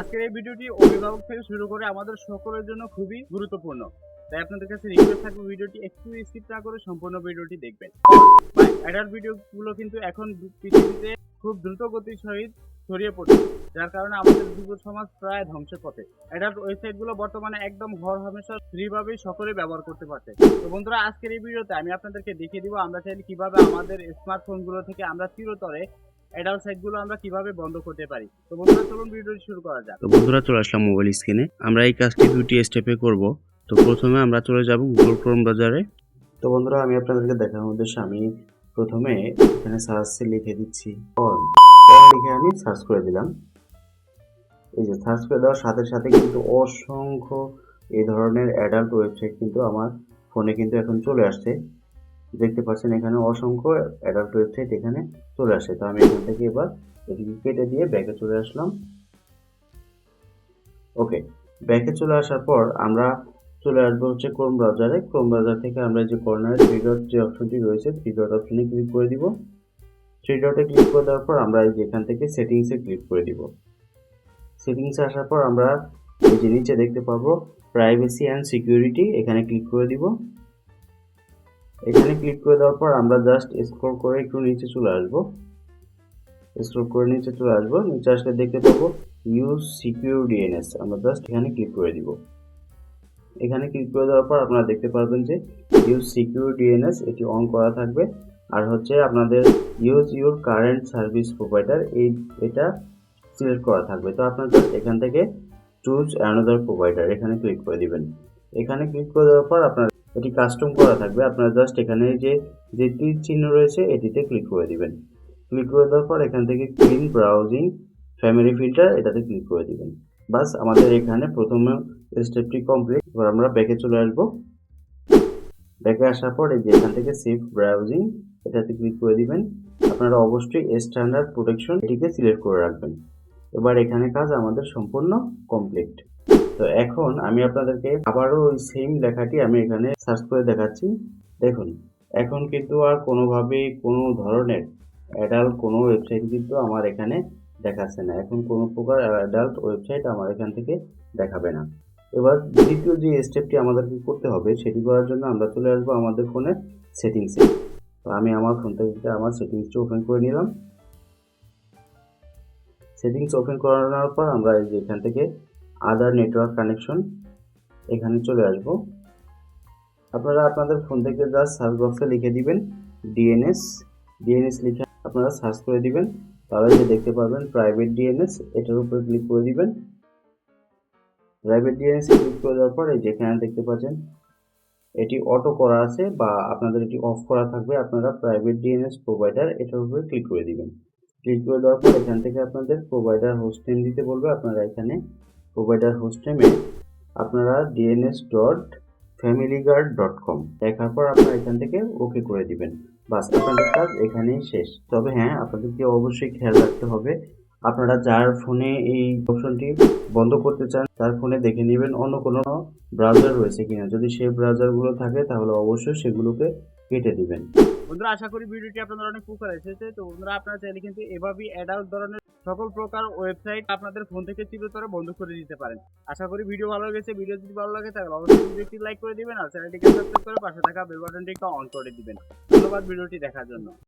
আজকের এই ভিডিওটি অভিভাবক থেকে শুরু করে আমাদের সকলের জন্য খুবই গুরুত্বপূর্ণ। তাই আপনাদের কাছে রিকোয়েস্ট থাকবে ভিডিওটি একটু স্কিপ না করে সম্পূর্ণ ভিডিওটি দেখবেন। অ্যাডাল্ট ভিডিওগুলো কিন্তু এখন পৃথিবীতে খুব দ্রুত গতির সহিত ছড়িয়ে পড়ছে, যার কারণে আমাদের যুব সমাজ প্রায় ধ্বংসের পথে। অ্যাডাল্ট ওয়েবসাইটগুলো বর্তমানে একদম হর হামেশা ফ্রিভাবেই সকলে ব্যবহার করতে পারছে। তো বন্ধুরা, আজকের এই ভিডিওতে আমি আপনাদেরকে দেখিয়ে দিব আমরা চাইলে কীভাবে আমাদের স্মার্টফোনগুলো থেকে আমরা চিরতরে অ্যাডাল্ট সাইটগুলো আমরা কীভাবে বন্ধ করতে পারি? তো বন্ধুরা চলুন ভিডিওটি শুরু করা যাক। তো বন্ধুরা চলে আসলাম মোবাইল স্ক্রিনে আমরা এই কাজটি দুটি স্টেপে করব। তো প্রথমে আমরা চলে যাব গুগল ক্রোম বাজারে তো বন্ধুরা আমি আপনাদেরকে দেখানোর উদ্দেশ্যে আমি প্রথমে এখানে সার্চে লিখে দিচ্ছি অন লিখে আমি সার্চ করে দিলাম। এই যে সার্চ করে দেওয়ার সাথে সাথে কিন্তু অসংখ্য এই ধরনের অ্যাডাল্ট ওয়েবসাইট কিন্তু আমার ফোনে কিন্তু এখন চলে আসছে। দেখতে পাচ্ছেন এখানে অসংখ্য অ্যাডাল্ট ওয়েবসাইট এখানে চলে আসে। তো আমি এখান থেকে এবার এটিকে কেটে দিয়ে ব্যাকে চলে আসলাম। ওকে ব্যাকে চলে আসার পর আমরা চলে আসব হচ্ছে ক্রোম ব্রাউজারে ক্রোম ব্রাউজার থেকে আমরা যে কর্নারে থ্রি ডট যে অপশনটি রয়েছে থ্রি ডট অপশনে ক্লিক করে দিব। থ্রি ডটে ক্লিক করে দেওয়ার পর আমরা এই থেকে সেটিংসে ক্লিক করে দিব। সেটিংসে আসার পর আমরা এই যে নিচে দেখতে পাবো প্রাইভেসি অ্যান্ড সিকিউরিটি এখানে ক্লিক করে দিব। এখানে ক্লিক করে দেওয়ার পর আমরা জাস্ট স্ক্রল করে একটু নিচে চলে আসব। স্ক্রল করে নিচে চলে আসব। নিচে আসলে দেখতে পাবো ইউজ সিকিউর ডিএনএস আমরা জাস্ট এখানে ক্লিক করে দিব। এখানে ক্লিক করে দেওয়ার পর আপনারা দেখতে পারবেন যে ইউজ সিকিউর ডিএনএস এটি অন করা থাকবে। আর হচ্ছে আপনাদের use your current service provider এই, এটা সিলেক্ট করা থাকবে। তো আপনার জাস্ট এখান থেকে চুজ অ্যানাদার প্রোভাইডার এখানে ক্লিক করে দিবেন। এখানে ক্লিক করে দেওয়ার পর আপনার এটি কাস্টম করা থাকবে। আপনারা জাস্ট এখানে যে যে তীর চিহ্ন রয়েছে, এটিতে ক্লিক করে দিবেন। ক্লিক করে দেওয়ার পর এখান থেকে ক্লিন ব্রাউজিং ফ্যামিলি ফিল্টার এটাতে ক্লিক করে দিবেন। বাস, আমাদের এখানে প্রথমে স্টেপটি কমপ্লিট এবার আমরা ব্যাকে চলে আসব। ব্যাকে আসার পর এই যে এখান থেকে সেফ ব্রাউজিং এটাতে ক্লিক করে দিবেন। আপনারা অবশ্যই স্ট্যান্ডার্ড প্রোটেকশন এটিকে সিলেক্ট করে রাখবেন। এবার এখানে কাজ আমাদের সম্পূর্ণ কমপ্লিট তো এখন আমি আপনাদেরকে আবারও ওই সেম লেখাটি আমি এখানে সার্চ করে দেখাচ্ছি। দেখুন, এখন কিন্তু আর কোনোভাবেই কোনো ধরনের অ্যাডাল্ট কোনো ওয়েবসাইট কিন্তু আমার এখানে দেখাচ্ছে না। এখন কোনো প্রকার অ্যাডাল্ট ওয়েবসাইট আমার এখান থেকে দেখাবে না। এবার দ্বিতীয় যে স্টেপটি আমাদেরকে করতে হবে, সেটি করার জন্য আমরা চলে আসব আমাদের ফোনের সেটিংসে তো আমি আমার ফোন থেকে আমার সেটিংসটি ওপেন করে নিলাম। সেটিংস ওপেন করানোর পর আমরা এই যে এখান থেকে আদার নেটওয়ার্ক কানেকশন এখানে চলে আসব। আপনারা আপনাদের ফোন থেকে জাস্ট সার্চ বক্সে লিখে দিবেন ডিএনএস ডিএনএস লিখে আপনারা সার্চ করে দিবেন, তাহলে যে দেখতে পারবেন প্রাইভেট ডিএনএস এটার উপরে ক্লিক করে দিবেন। প্রাইভেট ডিএনএস ক্লিক করে দেওয়ার পরে যেখানে দেখতে পাচ্ছেন, এটি অটো করা আছে বা আপনাদের এটি অফ করা থাকবে, আপনারা প্রাইভেট ডিএনএস প্রোভাইডার এটার উপরে ক্লিক করে দিবেন। ক্লিক করে দেওয়ার পর এখান থেকে আপনাদের প্রোভাইডার হোস্ট নেম দিতে বলবে, আপনারা এখানে প্রোভাইডার হোস্ট নেমে আপনারা DNS dot family guard dot com দেখার পর আপনারা এখান থেকে ওকে করে দিবেন। বাস, আপনাদের কাজ এখানেই শেষ। তবে হ্যাঁ আপনাদেরকে অবশ্যই খেয়াল রাখতে হবে। আপনারা যার ফোনে এই অপশনটি বন্ধ করতে চান, তার ফোনে দেখে নেবেন অন্য কোনো ব্রাউজার রয়েছে কিনা। যদি সেই ব্রাউজারগুলো থাকে, তাহলে অবশ্যই সেগুলোকে কেটে দিবেন। বন্ধুরা, আশা করি ভিডিওটি আপনাদের অনেক উপকার এসেছে। তো বন্ধুরা, আপনারা চাইলে কিন্তু এভাবেই অ্যাডাল্ট ধরনের সকল প্রকার ওয়েবসাইট আপনাদের ফোন থেকে চিরতরে বন্ধ করে দিতে পারেন। আশা করি ভিডিও ভালো লেগেছে। ভিডিও যদি ভালো লাগে তাহলে অবশ্যই একটি লাইক করে দিবেন আর চ্যানেলটিকে সাবস্ক্রাইব করে পাশে থাকা বেল বাটনটিকে অন করে দিবেন। ধন্যবাদ ভিডিওটি দেখার জন্য।